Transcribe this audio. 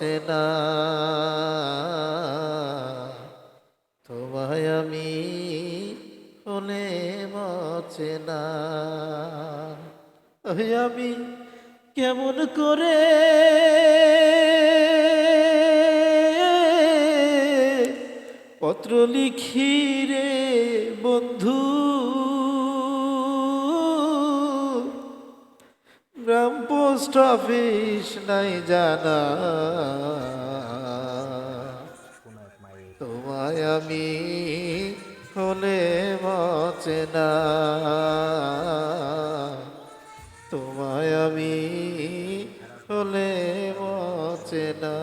মছে না। তোমায় আমি হলে মছে না। আমি কেমন করে পত্র লিখি রে বন্ধু? গ্রাম পোস্ট অফিস নাই জানা। তোমায় আমি হলে বাঁচে না। তোমায় আমি হলে বাঁচে না।